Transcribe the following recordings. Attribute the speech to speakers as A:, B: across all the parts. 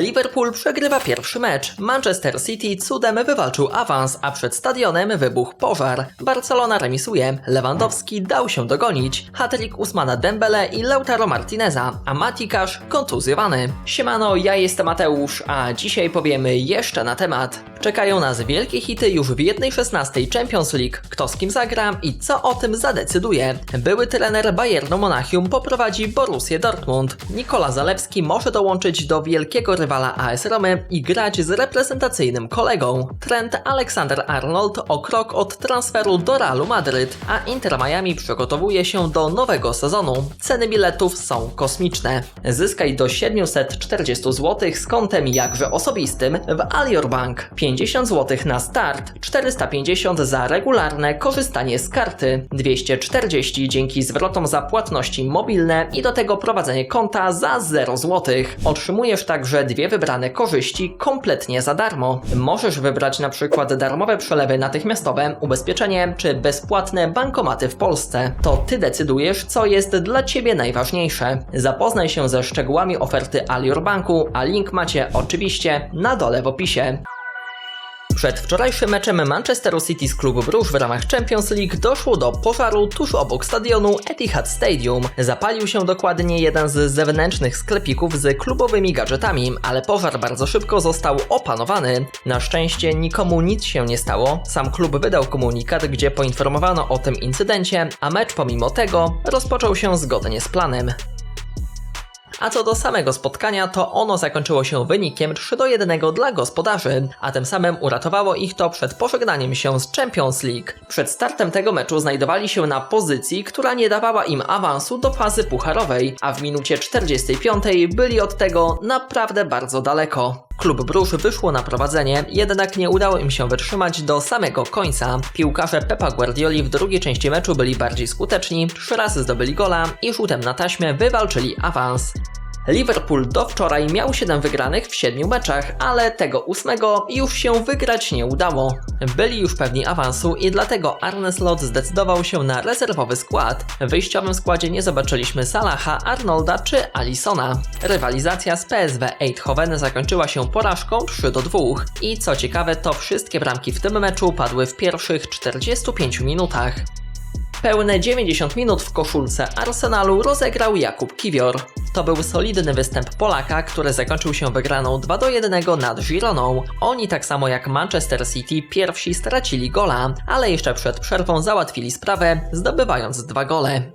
A: Liverpool przegrywa pierwszy mecz. Manchester City cudem wywalczył awans, a przed stadionem wybuchł pożar. Barcelona remisuje. Lewandowski dał się dogonić. Hatryk Usmana Dembele i Lautaro Martineza, a Matikasz kontuzjowany. Siemano, ja jestem Mateusz, a dzisiaj powiemy jeszcze na temat. Czekają nas wielkie hity już w 1.16 Champions League. Kto z kim zagra i co o tym zadecyduje. Były trener Bayernu Monachium poprowadzi Borussię Dortmund. Nikola Zalewski może dołączyć do wielkiego rywala AS Romy i grać z reprezentacyjnym kolegą. Trent Alexander-Arnold o krok od transferu do Realu Madryt, a Inter Miami przygotowuje się do nowego sezonu. Ceny biletów są kosmiczne. Zyskaj do 740 zł z kontem jakże osobistym w Alior Bank. 50 zł na start, 450 za regularne korzystanie z karty, 240 dzięki zwrotom za płatności mobilne i do tego prowadzenie konta za 0 zł. Otrzymujesz także wybrane korzyści kompletnie za darmo. Możesz wybrać na przykład darmowe przelewy natychmiastowe, ubezpieczenie czy bezpłatne bankomaty w Polsce. To ty decydujesz, co jest dla ciebie najważniejsze. Zapoznaj się ze szczegółami oferty Alior Banku, a link macie oczywiście na dole w opisie. Przed wczorajszym meczem Manchesteru City z klubu Bruges w ramach Champions League doszło do pożaru tuż obok stadionu Etihad Stadium. Zapalił się dokładnie jeden z zewnętrznych sklepików z klubowymi gadżetami, ale pożar bardzo szybko został opanowany. Na szczęście nikomu nic się nie stało. Sam klub wydał komunikat, gdzie poinformowano o tym incydencie, a mecz pomimo tego rozpoczął się zgodnie z planem. A co do samego spotkania, to ono zakończyło się wynikiem 3 do 1 dla gospodarzy, a tym samym uratowało ich to przed pożegnaniem się z Champions League. Przed startem tego meczu znajdowali się na pozycji, która nie dawała im awansu do fazy pucharowej, a w minucie 45 byli od tego naprawdę bardzo daleko. Klub Brusz wyszło na prowadzenie, jednak nie udało im się wytrzymać do samego końca. Piłkarze Pepa Guardioli w drugiej części meczu byli bardziej skuteczni, trzy razy zdobyli gola i rzutem na taśmę wywalczyli awans. Liverpool do wczoraj miał 7 wygranych w 7 meczach, ale tego ósmego już się wygrać nie udało. Byli już pewni awansu i dlatego Arne Slot zdecydował się na rezerwowy skład. W wyjściowym składzie nie zobaczyliśmy Salaha, Arnolda czy Alisona. Rywalizacja z PSW Eindhoven zakończyła się porażką 3 do 2 i co ciekawe to wszystkie bramki w tym meczu padły w pierwszych 45 minutach. Pełne 90 minut w koszulce Arsenalu rozegrał Jakub Kiwior. To był solidny występ Polaka, który zakończył się wygraną 2 do 1 nad Gironą. Oni tak samo jak Manchester City pierwsi stracili gola, ale jeszcze przed przerwą załatwili sprawę, zdobywając dwa gole.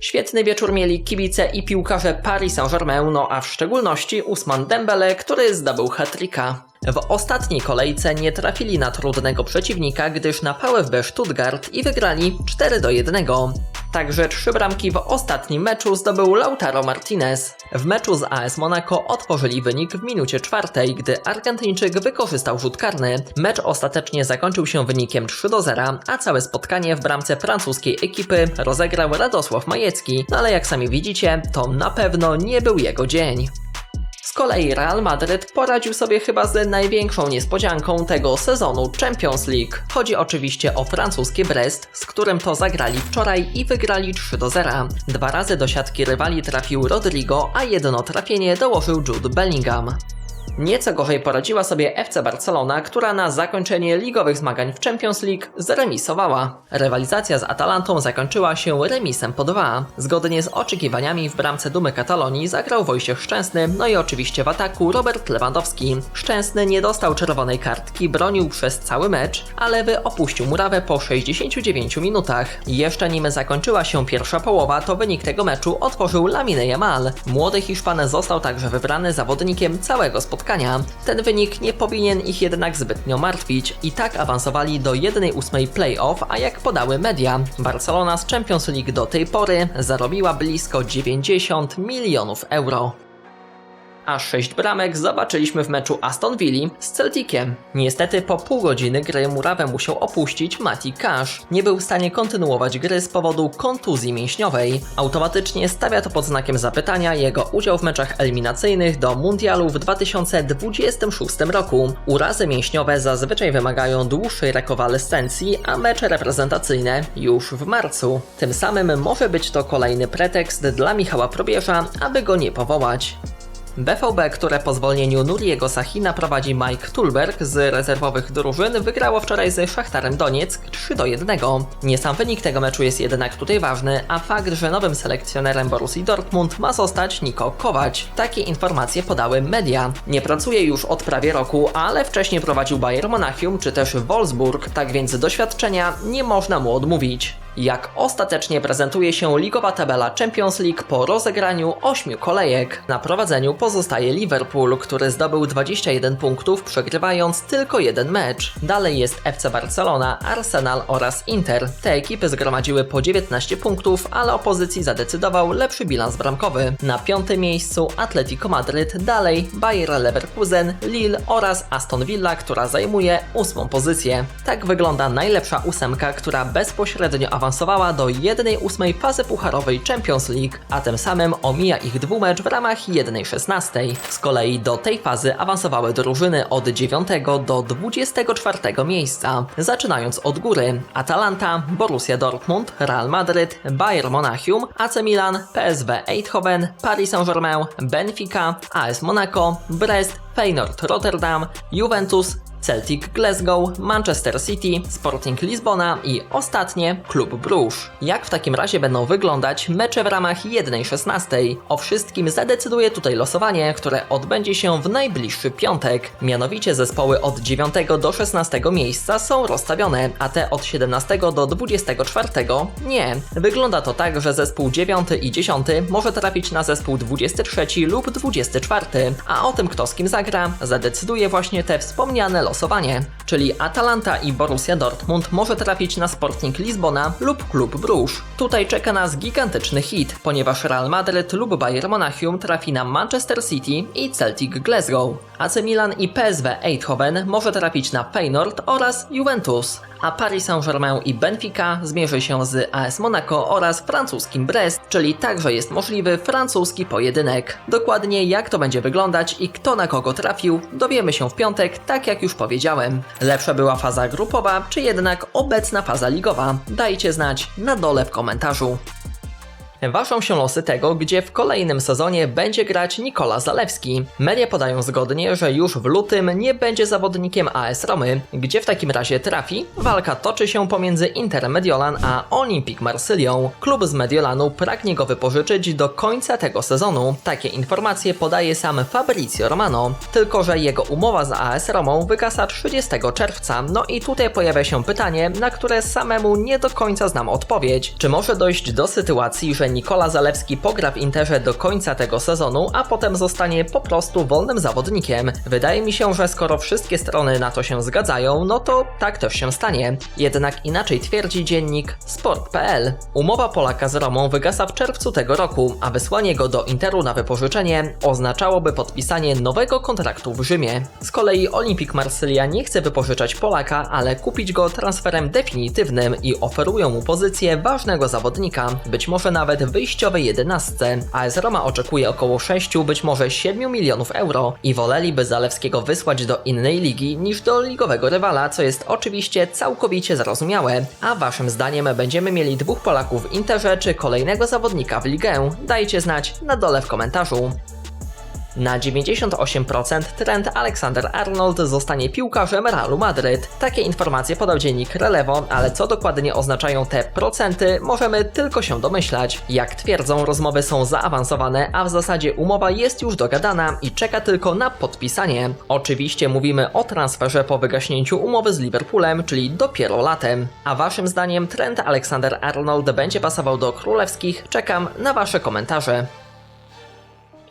A: Świetny wieczór mieli kibice i piłkarze Paris Saint-Germain, no a w szczególności Usman Dembele, który zdobył hat-tricka. W ostatniej kolejce nie trafili na trudnego przeciwnika, gdyż na PVB Stuttgart i wygrali 4 do 1. Także trzy bramki w ostatnim meczu zdobył Lautaro Martinez. W meczu z AS Monaco otworzyli wynik w minucie czwartej, gdy Argentyńczyk wykorzystał rzut karny. Mecz ostatecznie zakończył się wynikiem 3 do 0, a całe spotkanie w bramce francuskiej ekipy rozegrał Radosław Majecki, no ale jak sami widzicie, to na pewno nie był jego dzień. Kolei Real Madryt poradził sobie chyba z największą niespodzianką tego sezonu Champions League. Chodzi oczywiście o francuskie Brest, z którym to zagrali wczoraj i wygrali 3 do 0. Dwa razy do siatki rywali trafił Rodrigo, a jedno trafienie dołożył Jude Bellingham. Nieco gorzej poradziła sobie FC Barcelona, która na zakończenie ligowych zmagań w Champions League zremisowała. Rywalizacja z Atalantą zakończyła się remisem po 2. Zgodnie z oczekiwaniami w bramce Dumy Katalonii zagrał Wojciech Szczęsny, no i oczywiście w ataku Robert Lewandowski. Szczęsny nie dostał czerwonej kartki, bronił przez cały mecz, ale wy opuścił murawę po 69 minutach. Jeszcze nim zakończyła się pierwsza połowa, to wynik tego meczu otworzył Lamine Yamal. Młody Hiszpan został także wybrany zawodnikiem całego spotkania. Ten wynik nie powinien ich jednak zbytnio martwić i tak awansowali do 1-8 playoff, a jak podały media, Barcelona z Champions League do tej pory zarobiła blisko 90 milionów euro. Aż 6 bramek zobaczyliśmy w meczu Aston Villa z Celticiem. Niestety po pół godziny gry murawę musiał opuścić Mati Cash. Nie był w stanie kontynuować gry z powodu kontuzji mięśniowej. Automatycznie stawia to pod znakiem zapytania jego udział w meczach eliminacyjnych do Mundialu w 2026 roku. Urazy mięśniowe zazwyczaj wymagają dłuższej rekonwalescencji, a mecze reprezentacyjne już w marcu. Tym samym może być to kolejny pretekst dla Michała Probierza, aby go nie powołać. BVB, które po zwolnieniu Nuriego Sachina prowadzi Mike Tulberg z rezerwowych drużyn, wygrało wczoraj z Szachtarem Donieck 3 do 1. Nie sam wynik tego meczu jest jednak tutaj ważny, a fakt, że nowym selekcjonerem Borussii Dortmund ma zostać Niko Kovac. Takie informacje podały media. Nie pracuje już od prawie roku, ale wcześniej prowadził Bayern Monachium czy też Wolfsburg, tak więc doświadczenia nie można mu odmówić. Jak ostatecznie prezentuje się ligowa tabela Champions League po rozegraniu 8 kolejek. Na prowadzeniu pozostaje Liverpool, który zdobył 21 punktów, przegrywając tylko jeden mecz. Dalej jest FC Barcelona, Arsenal oraz Inter. Te ekipy zgromadziły po 19 punktów, ale opozycji zadecydował lepszy bilans bramkowy. Na piątym miejscu Atletico Madryt, dalej Bayer Leverkusen, Lille oraz Aston Villa, która zajmuje ósmą pozycję. Tak wygląda najlepsza ósemka, która bezpośrednio awansowała do 1-8 fazy pucharowej Champions League, a tym samym omija ich dwumecz w ramach 1-16. Z kolei do tej fazy awansowały drużyny od 9 do 24 miejsca, zaczynając od góry Atalanta, Borussia Dortmund, Real Madrid, Bayern Monachium, AC Milan, PSV Eindhoven, Paris Saint-Germain, Benfica, AS Monaco, Brest, Feyenoord Rotterdam, Juventus, Celtic Glasgow, Manchester City, Sporting Lizbona i ostatnie Klub Bruges. Jak w takim razie będą wyglądać mecze w ramach 1-16? O wszystkim zadecyduje tutaj losowanie, które odbędzie się w najbliższy piątek. Mianowicie zespoły od 9 do 16 miejsca są rozstawione, a te od 17 do 24 nie. Wygląda to tak, że zespół 9 i 10 może trafić na zespół 23 lub 24, a o tym kto z kim zagra zadecyduje właśnie te wspomniane losowanie, czyli Atalanta i Borussia Dortmund może trafić na Sporting Lizbona lub Klub Bruges. Tutaj czeka nas gigantyczny hit, ponieważ Real Madryt lub Bayern Monachium trafi na Manchester City i Celtic Glasgow. AC Milan i PSV Eindhoven może trafić na Feyenoord oraz Juventus, a Paris Saint-Germain i Benfica zmierzy się z AS Monaco oraz francuskim Brest, czyli także jest możliwy francuski pojedynek. Dokładnie jak to będzie wyglądać i kto na kogo trafił, dowiemy się w piątek, tak jak już powiedziałem. Lepsza była faza grupowa, czy jednak obecna faza ligowa? Dajcie znać na dole w komentarzu. Ważą się losy tego, gdzie w kolejnym sezonie będzie grać Nikola Zalewski. Media podają zgodnie, że już w lutym nie będzie zawodnikiem AS Romy. Gdzie w takim razie trafi? Walka toczy się pomiędzy Inter Mediolan a Olympique Marsylią. Klub z Mediolanu pragnie go wypożyczyć do końca tego sezonu. Takie informacje podaje sam Fabrizio Romano. Tylko, że jego umowa z AS Romą wygasa 30 czerwca. No i tutaj pojawia się pytanie, na które samemu nie do końca znam odpowiedź. Czy może dojść do sytuacji, że Nikola Zalewski pogra w Interze do końca tego sezonu, a potem zostanie po prostu wolnym zawodnikiem. Wydaje mi się, że skoro wszystkie strony na to się zgadzają, no to tak też się stanie. Jednak inaczej twierdzi dziennik sport.pl. Umowa Polaka z Romą wygasa w czerwcu tego roku, a wysłanie go do Interu na wypożyczenie oznaczałoby podpisanie nowego kontraktu w Rzymie. Z kolei Olympique Marsylia nie chce wypożyczać Polaka, ale kupić go transferem definitywnym i oferują mu pozycję ważnego zawodnika, być może nawet w wyjściowej jedenastce. AS Roma oczekuje około 6, być może 7 milionów euro i woleliby Zalewskiego wysłać do innej ligi niż do ligowego rywala, co jest oczywiście całkowicie zrozumiałe. A waszym zdaniem będziemy mieli dwóch Polaków w Interze czy kolejnego zawodnika w ligę? Dajcie znać na dole w komentarzu. Na 98% Trent Alexander-Arnold zostanie piłkarzem Realu Madryt. Takie informacje podał dziennik Relevo, ale co dokładnie oznaczają te procenty, możemy tylko się domyślać. Jak twierdzą, rozmowy są zaawansowane, a w zasadzie umowa jest już dogadana i czeka tylko na podpisanie. Oczywiście mówimy o transferze po wygaśnięciu umowy z Liverpoolem, czyli dopiero latem. A waszym zdaniem Trent Alexander-Arnold będzie pasował do królewskich? Czekam na wasze komentarze.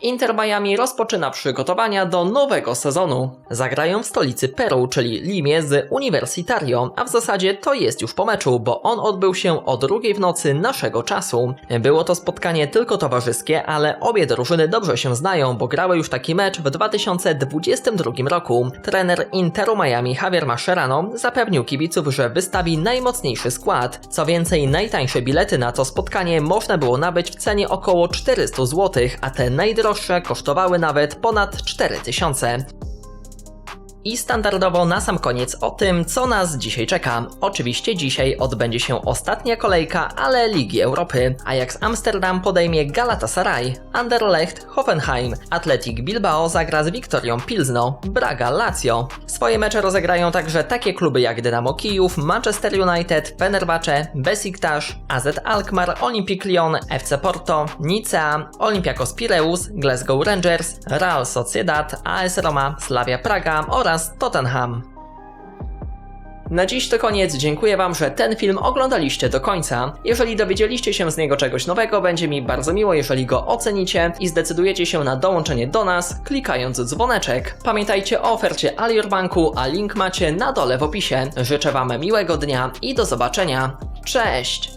A: Inter Miami rozpoczyna przygotowania do nowego sezonu. Zagrają w stolicy Peru, czyli Limie z Universitario, a w zasadzie to jest już po meczu, bo on odbył się o drugiej w nocy naszego czasu. Było to spotkanie tylko towarzyskie, ale obie drużyny dobrze się znają, bo grały już taki mecz w 2022 roku. Trener Interu Miami Javier Mascherano zapewnił kibiców, że wystawi najmocniejszy skład. Co więcej, najtańsze bilety na to spotkanie można było nabyć w cenie około 400 zł, a te najdroższe kosztowały nawet ponad 4000. I standardowo na sam koniec o tym, co nas dzisiaj czeka. Oczywiście dzisiaj odbędzie się ostatnia kolejka, ale Ligi Europy. Ajax Amsterdam podejmie Galatasaray, Anderlecht Hoffenheim, Athletic Bilbao zagra z Wiktorią Pilzno, Braga Lazio. Swoje mecze rozegrają także takie kluby jak Dynamo Kijów, Manchester United, Fenerbahce, Besiktas, AZ Alkmaar, Olympique Lyon, FC Porto, Nicea, Olympiakos Pireus, Glasgow Rangers, Real Sociedad, AS Roma, Slavia Praga oraz Tottenham. Na dziś to koniec. Dziękuję Wam, że ten film oglądaliście do końca. Jeżeli dowiedzieliście się z niego czegoś nowego, będzie mi bardzo miło, jeżeli go ocenicie i zdecydujecie się na dołączenie do nas, klikając dzwoneczek. Pamiętajcie o ofercie Alior Banku, a link macie na dole w opisie. Życzę Wam miłego dnia i do zobaczenia. Cześć!